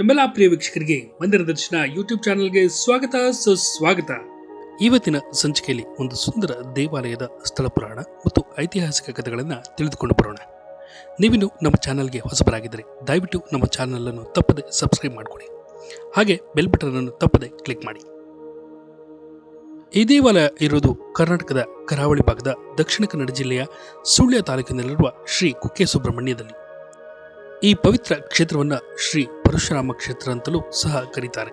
ನಮ್ಮೆಲ್ಲ ಪ್ರಿಯ ವೀಕ್ಷಕರಿಗೆ ಮಂದಿರ ದರ್ಶನ ಯೂಟ್ಯೂಬ್ ಚಾನೆಲ್ಗೆ ಸ್ವಾಗತ, ಸುಸ್ವಾಗತ. ಇವತ್ತಿನ ಸಂಚಿಕೆಯಲ್ಲಿ ಒಂದು ಸುಂದರ ದೇವಾಲಯದ ಸ್ಥಳ ಪುರಾಣ ಮತ್ತು ಐತಿಹಾಸಿಕ ಕಥೆಗಳನ್ನು ತಿಳಿದುಕೊಂಡು ಬರೋಣ. ನೀವಿನ್ನು ನಮ್ಮ ಚಾನೆಲ್ಗೆ ಹೊಸಬರಾಗಿದ್ದರೆ ದಯವಿಟ್ಟು ನಮ್ಮ ಚಾನಲನ್ನು ತಪ್ಪದೆ ಸಬ್ಸ್ಕ್ರೈಬ್ ಮಾಡಿಕೊಡಿ. ಹಾಗೆ ಬೆಲ್ ಬಟನ್ ಅನ್ನು ತಪ್ಪದೆ ಕ್ಲಿಕ್ ಮಾಡಿ. ಈ ದೇವಾಲಯ ಇರುವುದು ಕರ್ನಾಟಕದ ಕರಾವಳಿ ಭಾಗದ ದಕ್ಷಿಣ ಕನ್ನಡ ಜಿಲ್ಲೆಯ ಸುಳ್ಯ ತಾಲೂಕಿನಲ್ಲಿರುವ ಶ್ರೀ ಕುಕ್ಕೆ ಸುಬ್ರಹ್ಮಣ್ಯದಲ್ಲಿ. ಈ ಪವಿತ್ರ ಕ್ಷೇತ್ರವನ್ನು ಶ್ರೀ ಪರಶುರಾಮ ಕ್ಷೇತ್ರ ಅಂತಲೂ ಸಹ ಕರೀತಾರೆ.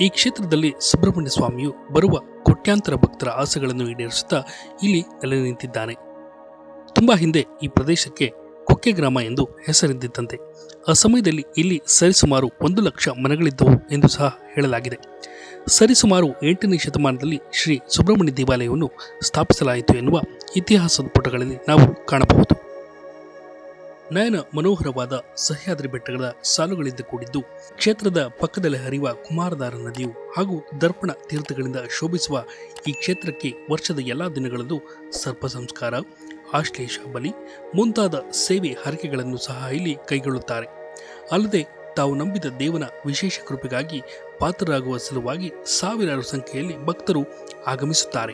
ಈ ಕ್ಷೇತ್ರದಲ್ಲಿ ಸುಬ್ರಹ್ಮಣ್ಯ ಸ್ವಾಮಿಯು ಬರುವ ಕೋಟ್ಯಾಂತರ ಭಕ್ತರ ಆಸೆಗಳನ್ನು ಈಡೇರಿಸುತ್ತಾ ಇಲ್ಲಿ ನೆಲೆ ನಿಂತಿದ್ದಾನೆ. ತುಂಬಾ ಹಿಂದೆ ಈ ಪ್ರದೇಶಕ್ಕೆ ಕೊಕ್ಕೆ ಗ್ರಾಮ ಎಂದು ಹೆಸರಿದ್ದಂತೆ. ಆ ಸಮಯದಲ್ಲಿ ಇಲ್ಲಿ ಸರಿಸುಮಾರು ಒಂದು ಲಕ್ಷ ಮನೆಗಳಿದ್ದವು ಎಂದು ಸಹ ಹೇಳಲಾಗಿದೆ. ಸರಿಸುಮಾರು ಎಂಟನೇ ಶತಮಾನದಲ್ಲಿ ಶ್ರೀ ಸುಬ್ರಹ್ಮಣ್ಯ ದೇವಾಲಯವನ್ನು ಸ್ಥಾಪಿಸಲಾಯಿತು ಎನ್ನುವ ಇತಿಹಾಸದ ಪುಟಗಳಲ್ಲಿ ನಾವು ಕಾಣಬಹುದು. ನಯನ ಮನೋಹರವಾದ ಸಹ್ಯಾದ್ರಿ ಬೆಟ್ಟಗಳ ಸಾಲುಗಳಿಂದ ಕೂಡಿದ್ದು ಕ್ಷೇತ್ರದ ಪಕ್ಕದಲ್ಲಿ ಹರಿಯುವ ಕುಮಾರಧಾರ ನದಿಯು ಹಾಗೂ ದರ್ಪಣ ತೀರ್ಥಗಳಿಂದ ಶೋಭಿಸುವ ಈ ಕ್ಷೇತ್ರಕ್ಕೆ ವರ್ಷದ ಎಲ್ಲಾ ದಿನಗಳಲ್ಲೂ ಸರ್ಪ ಸಂಸ್ಕಾರ, ಆಶ್ಲೇಷ ಬಲಿ, ಮುಂತಾದ ಸೇವೆ ಹರಕೆಗಳನ್ನು ಸಹ ಇಲ್ಲಿ ಕೈಗೊಳ್ಳುತ್ತಾರೆ. ಅಲ್ಲದೆ ತಾವು ನಂಬಿದ ದೇವನ ವಿಶೇಷ ಕೃಪೆಗಾಗಿ ಪಾತ್ರರಾಗುವ ಸಲುವಾಗಿ ಸಾವಿರಾರು ಸಂಖ್ಯೆಯಲ್ಲಿ ಭಕ್ತರು ಆಗಮಿಸುತ್ತಾರೆ.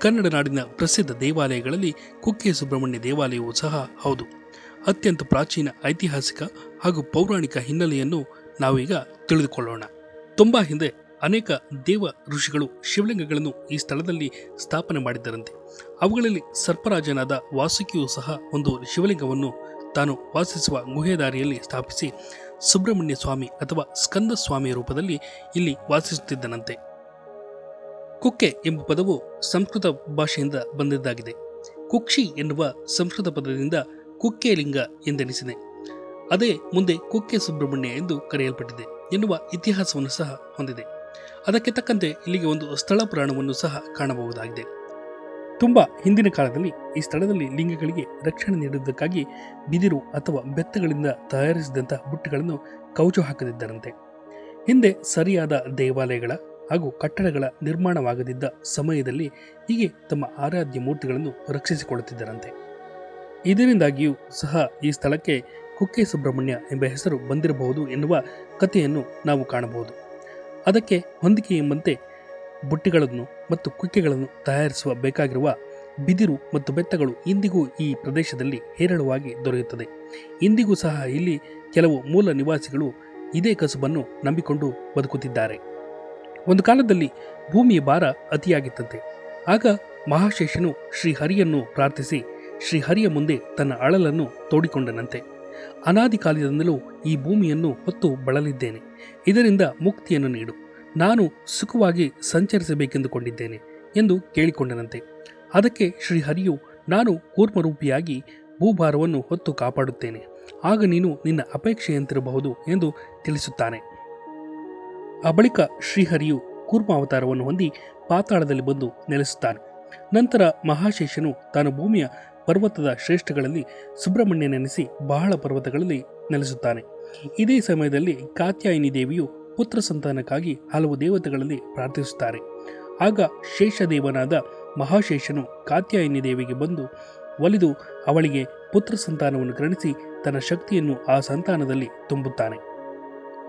ಕನ್ನಡ ನಾಡಿನ ಪ್ರಸಿದ್ಧ ದೇವಾಲಯಗಳಲ್ಲಿ ಕುಕ್ಕೆ ಸುಬ್ರಹ್ಮಣ್ಯ ದೇವಾಲಯವೂ ಸಹ ಹೌದು. ಅತ್ಯಂತ ಪ್ರಾಚೀನ ಐತಿಹಾಸಿಕ ಹಾಗೂ ಪೌರಾಣಿಕ ಹಿನ್ನೆಲೆಯನ್ನು ನಾವೀಗ ತಿಳಿದುಕೊಳ್ಳೋಣ. ತುಂಬಾ ಹಿಂದೆ ಅನೇಕ ದೇವ ಋಷಿಗಳು ಶಿವಲಿಂಗಗಳನ್ನು ಈ ಸ್ಥಳದಲ್ಲಿ ಸ್ಥಾಪನೆ ಮಾಡಿದ್ದರಂತೆ. ಅವುಗಳಲ್ಲಿ ಸರ್ಪರಾಜನಾದ ವಾಸುಕಿಯೂ ಸಹ ಒಂದು ಶಿವಲಿಂಗವನ್ನು ತಾನು ವಾಸಿಸುವ ಗುಹೆದಾರಿಯಲ್ಲಿ ಸ್ಥಾಪಿಸಿ ಸುಬ್ರಹ್ಮಣ್ಯ ಸ್ವಾಮಿ ಅಥವಾ ಸ್ಕಂದ ಸ್ವಾಮಿಯ ರೂಪದಲ್ಲಿ ಇಲ್ಲಿ ವಾಸಿಸುತ್ತಿದ್ದನಂತೆ. ಕುಕ್ಕೆ ಎಂಬ ಪದವು ಸಂಸ್ಕೃತ ಭಾಷೆಯಿಂದ ಬಂದಿದ್ದಾಗಿದೆ. ಕುಕ್ಷಿ ಎನ್ನುವ ಸಂಸ್ಕೃತ ಪದದಿಂದ ಕುಕ್ಕೆಲಿಂಗ ಎಂದೆನಿಸಿದೆ. ಅದೇ ಮುಂದೆ ಕುಕ್ಕೆ ಸುಬ್ರಹ್ಮಣ್ಯ ಎಂದು ಕರೆಯಲ್ಪಟ್ಟಿದೆ ಎನ್ನುವ ಇತಿಹಾಸವನ್ನು ಸಹ ಹೊಂದಿದೆ. ಅದಕ್ಕೆ ತಕ್ಕಂತೆ ಇಲ್ಲಿಗೆ ಒಂದು ಸ್ಥಳ ಪುರಾಣವನ್ನು ಸಹ ಕಾಣಬಹುದಾಗಿದೆ. ತುಂಬ ಹಿಂದಿನ ಕಾಲದಲ್ಲಿ ಈ ಸ್ಥಳದಲ್ಲಿ ಲಿಂಗಗಳಿಗೆ ರಕ್ಷಣೆ ನೀಡುವುದಕ್ಕಾಗಿ ಬಿದಿರು ಅಥವಾ ಬೆತ್ತಗಳಿಂದ ತಯಾರಿಸಿದಂತಹ ಬುಟ್ಟಿಗಳನ್ನು ಕೌಚು ಹಾಕದಿದ್ದರಂತೆ. ಹಿಂದೆ ಸರಿಯಾದ ದೇವಾಲಯಗಳ ಹಾಗೂ ಕಟ್ಟಡಗಳ ನಿರ್ಮಾಣವಾಗದಿದ್ದ ಸಮಯದಲ್ಲಿ ಹೀಗೆ ತಮ್ಮ ಆರಾಧ್ಯ ಮೂರ್ತಿಗಳನ್ನು ರಕ್ಷಿಸಿಕೊಳ್ಳುತ್ತಿದ್ದರಂತೆ. ಇದರಿಂದಾಗಿಯೂ ಸಹ ಈ ಸ್ಥಳಕ್ಕೆ ಕುಕ್ಕೆ ಸುಬ್ರಹ್ಮಣ್ಯ ಎಂಬ ಹೆಸರು ಬಂದಿರಬಹುದು ಎನ್ನುವ ಕಥೆಯನ್ನು ನಾವು ಕಾಣಬಹುದು. ಅದಕ್ಕೆ ಹೊಂದಿಕೆ ಎಂಬಂತೆ ಬುಟ್ಟಿಗಳನ್ನು ಮತ್ತು ಕುಕ್ಕೆಗಳನ್ನು ತಯಾರಿಸುವ ಬೇಕಾಗಿರುವ ಬಿದಿರು ಮತ್ತು ಬೆತ್ತಗಳು ಇಂದಿಗೂ ಈ ಪ್ರದೇಶದಲ್ಲಿ ಹೇರಳವಾಗಿ ದೊರೆಯುತ್ತದೆ. ಇಂದಿಗೂ ಸಹ ಇಲ್ಲಿ ಕೆಲವು ಮೂಲ ನಿವಾಸಿಗಳು ಇದೇ ಕಸುಬನ್ನು ನಂಬಿಕೊಂಡು ಬದುಕುತ್ತಿದ್ದಾರೆ. ಒಂದು ಕಾಲದಲ್ಲಿ ಭೂಮಿಯ ಭಾರ ಅತಿಯಾಗಿತ್ತಂತೆ. ಆಗ ಮಹಾಶೇಷನು ಶ್ರೀಹರಿಯನ್ನು ಪ್ರಾರ್ಥಿಸಿ ಶ್ರೀಹರಿಯ ಮುಂದೆ ತನ್ನ ಅಳಲನ್ನು ತೋಡಿಕೊಂಡನಂತೆ. ಅನಾದಿ ಕಾಲದಿಂದಲೂ ಈ ಭೂಮಿಯನ್ನು ಹೊತ್ತು ಬಳಲಿದ್ದೇನೆ. ಇದರಿಂದ ಮುಕ್ತಿಯನ್ನು ನೀಡು. ನಾನು ಸುಖವಾಗಿ ಸಂಚರಿಸಬೇಕೆಂದುಕೊಂಡಿದ್ದೇನೆ ಎಂದು ಕೇಳಿಕೊಂಡನಂತೆ. ಅದಕ್ಕೆ ಶ್ರೀಹರಿಯು, ನಾನು ಕೂರ್ಮರೂಪಿಯಾಗಿ ಭೂಭಾರವನ್ನು ಹೊತ್ತು ಕಾಪಾಡುತ್ತೇನೆ. ಆಗ ನೀನು ನಿನ್ನ ಅಪೇಕ್ಷೆಯಂತಿರಬಹುದು ಎಂದು ತಿಳಿಸುತ್ತಾನೆ. ಆ ಬಳಿಕ ಶ್ರೀಹರಿಯು ಕೂರ್ಮಾವತಾರವನ್ನು ಹೊಂದಿ ಪಾತಾಳದಲ್ಲಿ ಬಂದು ನೆಲೆಸುತ್ತಾನೆ. ನಂತರ ಮಹಾಶೇಷನು ತಾನು ಭೂಮಿಯ ಪರ್ವತದ ಶ್ರೇಷ್ಠಗಳಲ್ಲಿ ಸುಬ್ರಹ್ಮಣ್ಯನೆನಿಸಿ ಬಹಳ ಪರ್ವತಗಳಲ್ಲಿ ನೆಲೆಸುತ್ತಾನೆ. ಇದೇ ಸಮಯದಲ್ಲಿ ಕಾತ್ಯಾಯಿನಿ ದೇವಿಯು ಪುತ್ರ ಸಂತಾನಕ್ಕಾಗಿ ಹಲವು ದೇವತೆಗಳಲ್ಲಿ ಪ್ರಾರ್ಥಿಸುತ್ತಾರೆ. ಆಗ ಶೇಷದೇವನಾದ ಮಹಾಶೇಷನು ಕಾತ್ಯಾಯಿನಿ ದೇವಿಗೆ ಬಂದು ಒಲಿದು ಅವಳಿಗೆ ಪುತ್ರ ಸಂತಾನವನ್ನು ಗ್ರಹಿಸಿ ತನ್ನ ಶಕ್ತಿಯನ್ನು ಆ ಸಂತಾನದಲ್ಲಿ ತುಂಬುತ್ತಾನೆ.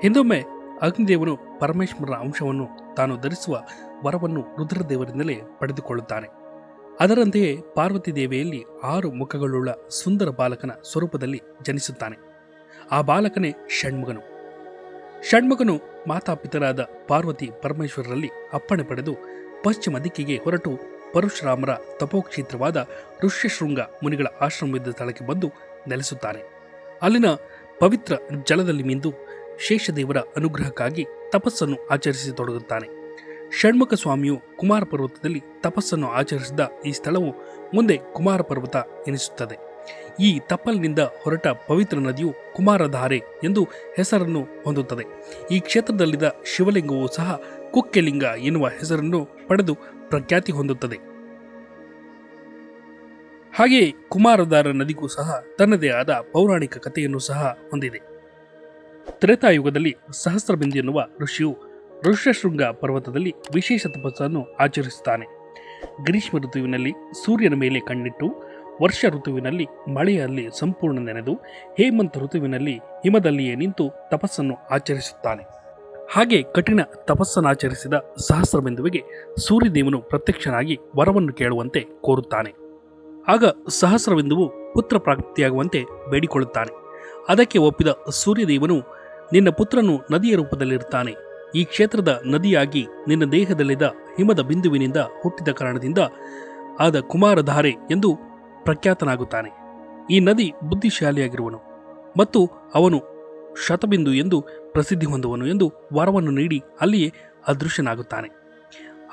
ಹಿಂದೊಮ್ಮೆ ಅಗ್ನಿದೇವನು ಪರಮೇಶ್ವರನ ಅಂಶವನ್ನು ತಾನು ಧರಿಸುವ ವರವನ್ನು ರುದ್ರದೇವರಿಂದಲೇ ಪಡೆದುಕೊಳ್ಳುತ್ತಾನೆ. ಅದರಂತೆಯೇ ಪಾರ್ವತಿ ದೇವಿಯಲ್ಲಿ ಆರು ಮುಖಗಳುಳ್ಳ ಸುಂದರ ಬಾಲಕನ ಸ್ವರೂಪದಲ್ಲಿ ಜನಿಸುತ್ತಾನೆ. ಆ ಬಾಲಕನೇ ಷಣ್ಮುಗನು ಷಣ್ಮುಗನು ಮಾತಾಪಿತರಾದ ಪಾರ್ವತಿ ಪರಮೇಶ್ವರರಲ್ಲಿ ಅಪ್ಪಣೆ ಪಡೆದು ಪಶ್ಚಿಮ ದಿಕ್ಕಿಗೆ ಹೊರಟು ಪರಶುರಾಮರ ತಪೋಕ್ಷೇತ್ರವಾದ ಋಷ್ಯಶೃಂಗ ಮುನಿಗಳ ಆಶ್ರಮವಿದ್ದ ಸ್ಥಳಕ್ಕೆ ಬಂದು ನೆಲೆಸುತ್ತಾನೆ. ಅಲ್ಲಿನ ಪವಿತ್ರ ಜಲದಲ್ಲಿ ಮಿಂದು ಶೇಷದೇವರ ಅನುಗ್ರಹಕ್ಕಾಗಿ ತಪಸ್ಸನ್ನು ಆಚರಿಸಿ ತೊಡಗುತ್ತಾನೆ. ಷಣ್ಮುಖ ಸ್ವಾಮಿಯು ಕುಮಾರ ಪರ್ವತದಲ್ಲಿ ತಪಸ್ಸನ್ನು ಆಚರಿಸಿದ ಈ ಸ್ಥಳವು ಮುಂದೆ ಕುಮಾರ ಪರ್ವತ ಎನಿಸುತ್ತದೆ. ಈ ತಪ್ಪಲಿನಿಂದ ಹೊರಟ ಪವಿತ್ರ ನದಿಯು ಕುಮಾರಧಾರೆ ಎಂದು ಹೆಸರನ್ನು ಹೊಂದುತ್ತದೆ. ಈ ಕ್ಷೇತ್ರದಲ್ಲಿದ್ದ ಶಿವಲಿಂಗವು ಸಹ ಕುಕ್ಕೆಲಿಂಗ ಎನ್ನುವ ಹೆಸರನ್ನು ಪಡೆದು ಪ್ರಖ್ಯಾತಿ ಹೊಂದುತ್ತದೆ. ಹಾಗೆಯೇ ಕುಮಾರಧಾರ ನದಿಗೂ ಸಹ ತನ್ನದೇ ಆದ ಪೌರಾಣಿಕ ಕಥೆಯನ್ನು ಸಹ ಹೊಂದಿದೆ. ತ್ರೇತಾಯುಗದಲ್ಲಿ ಸಹಸ್ರಬಿಂದಿ ಎನ್ನುವ ಋಷಿಯು ಋಷ್ಯಶೃಂಗ ಪರ್ವತದಲ್ಲಿ ವಿಶೇಷ ತಪಸ್ಸನ್ನು ಆಚರಿಸುತ್ತಾನೆ. ಗ್ರೀಷ್ಮ ಋತುವಿನಲ್ಲಿ ಸೂರ್ಯನ ಮೇಲೆ ಕಣ್ಣಿಟ್ಟು, ವರ್ಷ ಋತುವಿನಲ್ಲಿ ಮಳೆಯಲ್ಲಿ ಸಂಪೂರ್ಣ ನೆನೆದು, ಹೇಮಂತ ಋತುವಿನಲ್ಲಿ ಹಿಮದಲ್ಲಿಯೇ ನಿಂತು ತಪಸ್ಸನ್ನು ಆಚರಿಸುತ್ತಾನೆ. ಹಾಗೆ ಕಠಿಣ ತಪಸ್ಸನ್ನಾಚರಿಸಿದ ಸಹಸ್ರಬಿಂದುವಿಗೆ ಸೂರ್ಯದೇವನು ಪ್ರತ್ಯಕ್ಷನಾಗಿ ವರವನ್ನು ಕೇಳುವಂತೆ ಕೋರುತ್ತಾನೆ. ಆಗ ಸಹಸ್ರಬಿಂದುವು ಪುತ್ರ ಪ್ರಾಪ್ತಿಯಾಗುವಂತೆ ಬೇಡಿಕೊಳ್ಳುತ್ತಾನೆ. ಅದಕ್ಕೆ ಒಪ್ಪಿದ ಸೂರ್ಯದೇವನು, ನಿನ್ನ ಪುತ್ರನು ನದಿಯ ರೂಪದಲ್ಲಿರುತ್ತಾನೆ ಈ ಕ್ಷೇತ್ರದ ನದಿಯಾಗಿ ನಿನ್ನ ದೇಹದಲ್ಲಿದ್ದ ಹಿಮದ ಬಿಂದುವಿನಿಂದ ಹುಟ್ಟಿದ ಕಾರಣದಿಂದ ಆದ ಕುಮಾರಧಾರೆ ಎಂದು ಪ್ರಖ್ಯಾತನಾಗುತ್ತಾನೆ. ಈ ನದಿ ಬುದ್ಧಿಶಾಲಿಯಾಗಿರುವನು ಮತ್ತು ಅವನು ಶತಬಿಂದು ಎಂದು ಪ್ರಸಿದ್ಧಿ ಹೊಂದುವನು ಎಂದು ವರವನ್ನು ನೀಡಿ ಅಲ್ಲಿಯೇ ಅದೃಶ್ಯನಾಗುತ್ತಾನೆ.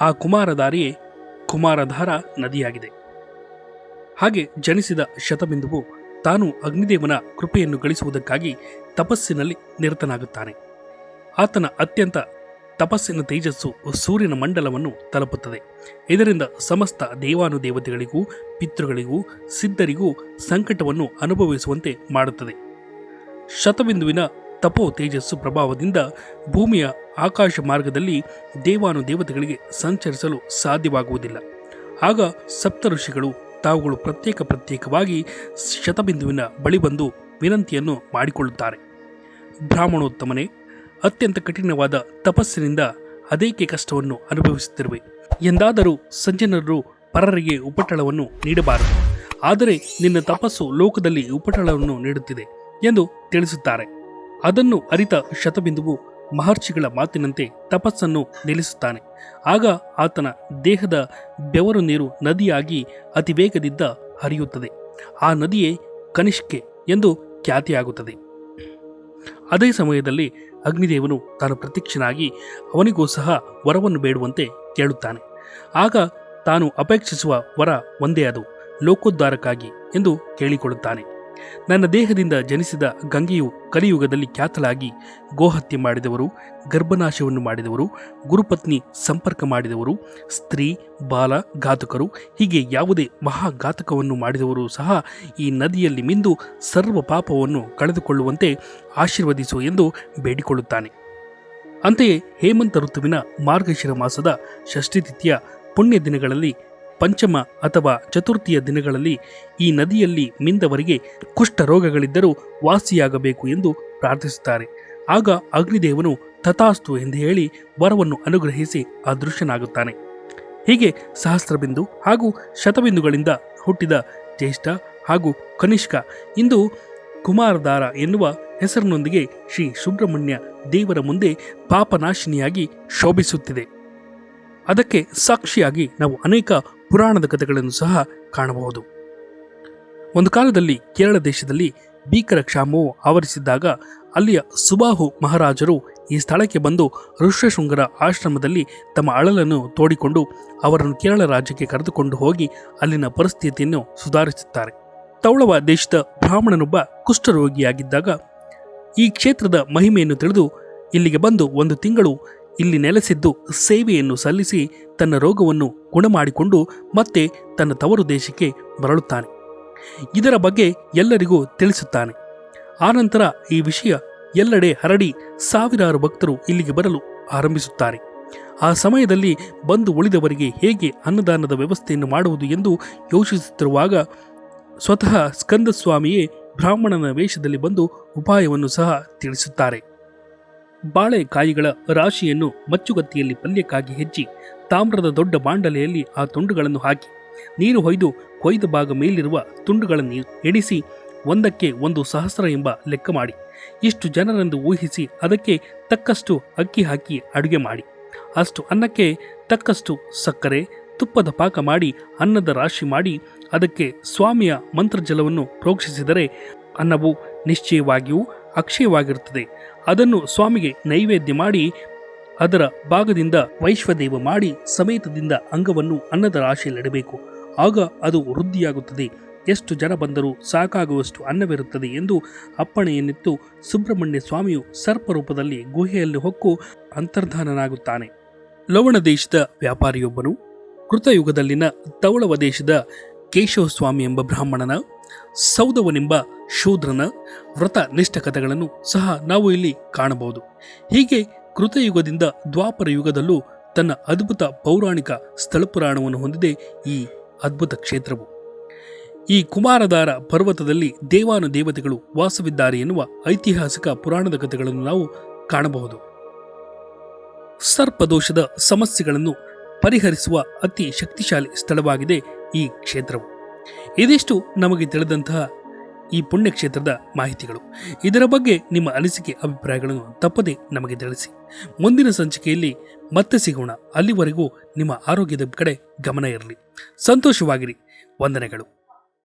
ಆ ಕುಮಾರಧಾರೆಯೇ ಕುಮಾರಧಾರ ನದಿಯಾಗಿದೆ. ಹಾಗೆ ಜನಿಸಿದ ಶತಬಿಂದುವು ತಾನು ಅಗ್ನಿದೇವನ ಕೃಪೆಯನ್ನು ಗಳಿಸುವುದಕ್ಕಾಗಿ ತಪಸ್ಸಿನಲ್ಲಿ ನಿರತನಾಗುತ್ತಾನೆ. ಆತನ ಅತ್ಯಂತ ತಪಸ್ಸಿನ ತೇಜಸ್ಸು ಸೂರ್ಯನ ಮಂಡಲವನ್ನು ತಲುಪುತ್ತದೆ. ಇದರಿಂದ ಸಮಸ್ತ ದೇವಾನುದೇವತೆಗಳಿಗೂ, ಪಿತೃಗಳಿಗೂ, ಸಿದ್ಧರಿಗೂ ಸಂಕಟವನ್ನು ಅನುಭವಿಸುವಂತೆ ಮಾಡುತ್ತದೆ. ಶತಬಿಂದುವಿನ ತಪೋ ತೇಜಸ್ಸು ಪ್ರಭಾವದಿಂದ ಭೂಮಿಯ ಆಕಾಶ ಮಾರ್ಗದಲ್ಲಿ ದೇವಾನುದೇವತೆಗಳಿಗೆ ಸಂಚರಿಸಲು ಸಾಧ್ಯವಾಗುವುದಿಲ್ಲ. ಆಗ ಸಪ್ತ ಋಷಿಗಳು ತಾವುಗಳು ಪ್ರತ್ಯೇಕ ಪ್ರತ್ಯೇಕವಾಗಿ ಶತಬಿಂದುವಿನ ಬಳಿ ಬಂದು ವಿನಂತಿಯನ್ನು ಮಾಡಿಕೊಳ್ಳುತ್ತಾರೆ. ಬ್ರಾಹ್ಮಣೋತ್ತಮನೇ ಅತ್ಯಂತ ಕಠಿಣವಾದ ತಪಸ್ಸಿನಿಂದ ಅದೇಕೆ ಕಷ್ಟವನ್ನು ಅನುಭವಿಸುತ್ತಿರುವೆ? ಎಂದಾದರೂ ಸಜ್ಜನರು ಪರರಿಗೆ ಉಪಟಳವನ್ನು ನೀಡಬಾರದು. ಆದರೆ ನಿನ್ನ ತಪಸ್ಸು ಲೋಕದಲ್ಲಿ ಉಪಟಳವನ್ನು ನೀಡುತ್ತಿದೆ ಎಂದು ತಿಳಿಸುತ್ತಾರೆ. ಅದನ್ನು ಅರಿತ ಶತಬಿಂದುವು ಮಹರ್ಷಿಗಳ ಮಾತಿನಂತೆ ತಪಸ್ಸನ್ನು ನಿಲ್ಲಿಸುತ್ತಾನೆ. ಆಗ ಆತನ ದೇಹದ ಬೆವರು ನೀರು ನದಿಯಾಗಿ ಅತಿ ವೇಗದಿಂದ ಹರಿಯುತ್ತದೆ. ಆ ನದಿಯೇ ಕನಿಷ್ಕೆ ಎಂದು ಖ್ಯಾತಿಯಾಗುತ್ತದೆ. ಅದೇ ಸಮಯದಲ್ಲಿ ಅಗ್ನಿದೇವನು ತಾನು ಪ್ರತ್ಯಕ್ಷನಾಗಿ ಅವನಿಗೂ ಸಹ ವರವನ್ನು ಬೇಡುವಂತೆ ಕೇಳುತ್ತಾನೆ. ಆಗ ತಾನು ಅಪೇಕ್ಷಿಸುವ ವರ ಒಂದೇ ಅದು, ಲೋಕೋದ್ಧಾರಕ್ಕಾಗಿ ಎಂದು ಕೇಳಿಕೊಳ್ಳುತ್ತಾನೆ. ನನ್ನ ದೇಹದಿಂದ ಜನಿಸಿದ ಗಂಗೆಯು ಕಲಿಯುಗದಲ್ಲಿ ಖ್ಯಾತಲಾಗಿ ಗೋಹತ್ಯೆ ಮಾಡಿದವರು, ಗರ್ಭನಾಶವನ್ನು ಮಾಡಿದವರು, ಗುರುಪತ್ನಿ ಸಂಪರ್ಕ ಮಾಡಿದವರು, ಸ್ತ್ರೀ, ಬಾಲ, ಘಾತಕರು, ಹೀಗೆ ಯಾವುದೇ ಮಹಾಘಾತಕವನ್ನು ಮಾಡಿದವರು ಸಹ ಈ ನದಿಯಲ್ಲಿ ಮಿಂದು ಸರ್ವ ಪಾಪವನ್ನು ಕಳೆದುಕೊಳ್ಳುವಂತೆ ಆಶೀರ್ವದಿಸು ಎಂದು ಬೇಡಿಕೊಳ್ಳುತ್ತಾನೆ. ಅಂತೆಯೇ ಹೇಮಂತ ಋತುವಿನ ಮಾರ್ಗಶಿರ ಮಾಸದ ಷಷ್ಠಿತಿಥಿಯ ಪುಣ್ಯ ದಿನಗಳಲ್ಲಿ ಪಂಚಮ ಅಥವಾ ಚತುರ್ಥಿಯ ದಿನಗಳಲ್ಲಿ ಈ ನದಿಯಲ್ಲಿ ಮಿಂದವರಿಗೆ ಕುಷ್ಠ ರೋಗಗಳಿದ್ದರೂ ವಾಸಿಯಾಗಬೇಕು ಎಂದು ಪ್ರಾರ್ಥಿಸುತ್ತಾರೆ. ಆಗ ಅಗ್ನಿದೇವನು ತಥಾಸ್ತು ಎಂದು ಹೇಳಿ ವರವನ್ನು ಅನುಗ್ರಹಿಸಿ ಅದೃಶ್ಯನಾಗುತ್ತಾನೆ. ಹೀಗೆ ಸಹಸ್ರಬಿಂದು ಹಾಗೂ ಶತಬಿಂದುಗಳಿಂದ ಹುಟ್ಟಿದ ಜ್ಯೇಷ್ಠ ಹಾಗೂ ಕನಿಷ್ಕ ಇಂದು ಕುಮಾರಧಾರ ಎನ್ನುವ ಹೆಸರಿನೊಂದಿಗೆ ಶ್ರೀ ಸುಬ್ರಹ್ಮಣ್ಯ ದೇವರ ಮುಂದೆ ಪಾಪನಾಶಿನಿಯಾಗಿ ಶೋಭಿಸುತ್ತಿದೆ. ಅದಕ್ಕೆ ಸಾಕ್ಷಿಯಾಗಿ ನಾವು ಅನೇಕ ಪುರಾಣದ ಕಥೆಗಳನ್ನು ಸಹ ಕಾಣಬಹುದು. ಒಂದು ಕಾಲದಲ್ಲಿ ಕೇರಳ ದೇಶದಲ್ಲಿ ಭೀಕರ ಕ್ಷಾಮವು ಆವರಿಸಿದ್ದಾಗ ಅಲ್ಲಿಯ ಸುಬಾಹು ಮಹಾರಾಜರು ಈ ಸ್ಥಳಕ್ಕೆ ಬಂದು ಋಷ್ಯಶೃಂಗರ ಆಶ್ರಮದಲ್ಲಿ ತಮ್ಮ ಅಳಲನ್ನು ತೋಡಿಕೊಂಡು ಅವರನ್ನು ಕೇರಳ ರಾಜ್ಯಕ್ಕೆ ಕರೆದುಕೊಂಡು ಹೋಗಿ ಅಲ್ಲಿನ ಪರಿಸ್ಥಿತಿಯನ್ನು ಸುಧಾರಿಸುತ್ತಾರೆ. ತೌಳವ ದೇಶದ ಬ್ರಾಹ್ಮಣನೊಬ್ಬ ಕುಷ್ಠರೋಗಿಯಾಗಿದ್ದಾಗ ಈ ಕ್ಷೇತ್ರದ ಮಹಿಮೆಯನ್ನು ತಿಳಿದು ಇಲ್ಲಿಗೆ ಬಂದು ಒಂದು ತಿಂಗಳು ಇಲ್ಲಿ ನೆಲೆಸಿದ್ದು ಸೇವೆಯನ್ನು ಸಲ್ಲಿಸಿ ತನ್ನ ರೋಗವನ್ನು ಗುಣಮಾಡಿಕೊಂಡು ಮತ್ತೆ ತನ್ನ ತವರು ದೇಶಕ್ಕೆ ಮರಳುತ್ತಾನೆ. ಇದರ ಬಗ್ಗೆ ಎಲ್ಲರಿಗೂ ತಿಳಿಸುತ್ತಾನೆ. ಆನಂತರ ಈ ವಿಷಯ ಎಲ್ಲೆಡೆ ಹರಡಿ ಸಾವಿರಾರು ಭಕ್ತರು ಇಲ್ಲಿಗೆ ಬರಲು ಆರಂಭಿಸುತ್ತಾರೆ. ಆ ಸಮಯದಲ್ಲಿ ಬಂದು ಉಳಿದವರಿಗೆ ಹೇಗೆ ಅನ್ನದಾನದ ವ್ಯವಸ್ಥೆಯನ್ನು ಮಾಡುವುದು ಎಂದು ಯೋಚಿಸುತ್ತಿರುವಾಗ ಸ್ವತಃ ಸ್ಕಂದಸ್ವಾಮಿಯೇ ಬ್ರಾಹ್ಮಣನ ವೇಷದಲ್ಲಿ ಬಂದು ಉಪಾಯವನ್ನು ಸಹ ತಿಳಿಸುತ್ತಾರೆ. ಬಾಳೆಕಾಯಿಗಳ ರಾಶಿಯನ್ನು ಮಚ್ಚುಗತ್ತಿಯಲ್ಲಿ ಪಲ್ಯಕ್ಕಾಗಿ ಹೆಚ್ಚಿ ತಾಮ್ರದ ದೊಡ್ಡ ಬಾಂಡಲೆಯಲ್ಲಿ ಆ ತುಂಡುಗಳನ್ನು ಹಾಕಿ ನೀರು ಹೊಯ್ದು ಕೊಯ್ದ ಭಾಗ ಮೇಲಿರುವ ತುಂಡುಗಳನ್ನು ಎಣಿಸಿ ಒಂದಕ್ಕೆ ಒಂದು ಸಹಸ್ರ ಎಂಬ ಲೆಕ್ಕ ಮಾಡಿ. ಇಷ್ಟು ಜನರೆಂದು ಊಹಿಸಿ ಅದಕ್ಕೆ ತಕ್ಕಷ್ಟು ಅಕ್ಕಿ ಹಾಕಿ ಅಡುಗೆ ಮಾಡಿ. ಅಷ್ಟು ಅನ್ನಕ್ಕೆ ತಕ್ಕಷ್ಟು ಸಕ್ಕರೆ, ತುಪ್ಪದ ಪಾಕ ಮಾಡಿ ಅನ್ನದ ರಾಶಿ ಮಾಡಿ ಅದಕ್ಕೆ ಸ್ವಾಮಿಯ ಮಂತ್ರಜಲವನ್ನು ಪ್ರೋಕ್ಷಿಸಿದರೆ ಅನ್ನವು ನಿಶ್ಚಯವಾಗಿಯೂ ಅಕ್ಷಯವಾಗಿರುತ್ತದೆ. ಅದನ್ನು ಸ್ವಾಮಿಗೆ ನೈವೇದ್ಯ ಮಾಡಿ ಅದರ ಭಾಗದಿಂದ ವೈಶ್ವದೇವ ಮಾಡಿ ಸಮೇತದಿಂದ ಅಂಗವನ್ನು ಅನ್ನದ ರಾಶಿಯಲ್ಲಿಡಬೇಕು ಆಗ ಅದು ವೃದ್ಧಿಯಾಗುತ್ತದೆ. ಎಷ್ಟು ಜನ ಬಂದರೂ ಸಾಕಾಗುವಷ್ಟು ಅನ್ನವಿರುತ್ತದೆ ಎಂದು ಅಪ್ಪಣೆಯನ್ನಿತ್ತು ಸುಬ್ರಹ್ಮಣ್ಯ ಸ್ವಾಮಿಯು ಸರ್ಪರೂಪದಲ್ಲಿ ಗುಹೆಯಲ್ಲಿ ಹೊಕ್ಕು ಅಂತರ್ಧಾನನಾಗುತ್ತಾನೆ. ಲವಣ ದೇಶದ ವ್ಯಾಪಾರಿಯೊಬ್ಬನು, ಕೃತಯುಗದಲ್ಲಿನ ತವಳವ ದೇಶದ ಕೇಶವ ಸ್ವಾಮಿ ಎಂಬ ಬ್ರಾಹ್ಮಣನ ಸೌದವನೆಂಬ ಶೂದ್ರನ ವ್ರತ ನಿಷ್ಠ ಕಥೆಗಳನ್ನು ಸಹ ನಾವು ಇಲ್ಲಿ ಕಾಣಬಹುದು. ಹೀಗೆ ಕೃತಯುಗದಿಂದ ದ್ವಾಪರ ಯುಗದಲ್ಲೂ ತನ್ನ ಅದ್ಭುತ ಪೌರಾಣಿಕ ಸ್ಥಳ ಪುರಾಣವನ್ನು ಹೊಂದಿದೆ ಈ ಅದ್ಭುತ ಕ್ಷೇತ್ರವು. ಈ ಕುಮಾರಧಾರ ಪರ್ವತದಲ್ಲಿ ದೇವಾನು ದೇವತೆಗಳು ವಾಸವಿದ್ದಾರೆ ಎನ್ನುವ ಐತಿಹಾಸಿಕ ಪುರಾಣದ ಕಥೆಗಳನ್ನು ನಾವು ಕಾಣಬಹುದು. ಸರ್ಪದೋಷದ ಸಮಸ್ಯೆಗಳನ್ನು ಪರಿಹರಿಸುವ ಅತಿ ಶಕ್ತಿಶಾಲಿ ಸ್ಥಳವಾಗಿದೆ ಈ ಕ್ಷೇತ್ರವು. ಇದಿಷ್ಟು ನಮಗೆ ತಿಳಿದಂತಹ ಈ ಪುಣ್ಯಕ್ಷೇತ್ರದ ಮಾಹಿತಿಗಳು. ಇದರ ಬಗ್ಗೆ ನಿಮ್ಮ ಅನಿಸಿಕೆ, ಅಭಿಪ್ರಾಯಗಳನ್ನು ತಪ್ಪದೆ ನಮಗೆ ತಿಳಿಸಿ. ಮುಂದಿನ ಸಂಚಿಕೆಯಲ್ಲಿ ಮತ್ತೆ ಸಿಗೋಣ. ಅಲ್ಲಿವರೆಗೂ ನಿಮ್ಮ ಆರೋಗ್ಯದ ಕಡೆ ಗಮನ ಇರಲಿ. ಸಂತೋಷವಾಗಿರಿ. ವಂದನೆಗಳು.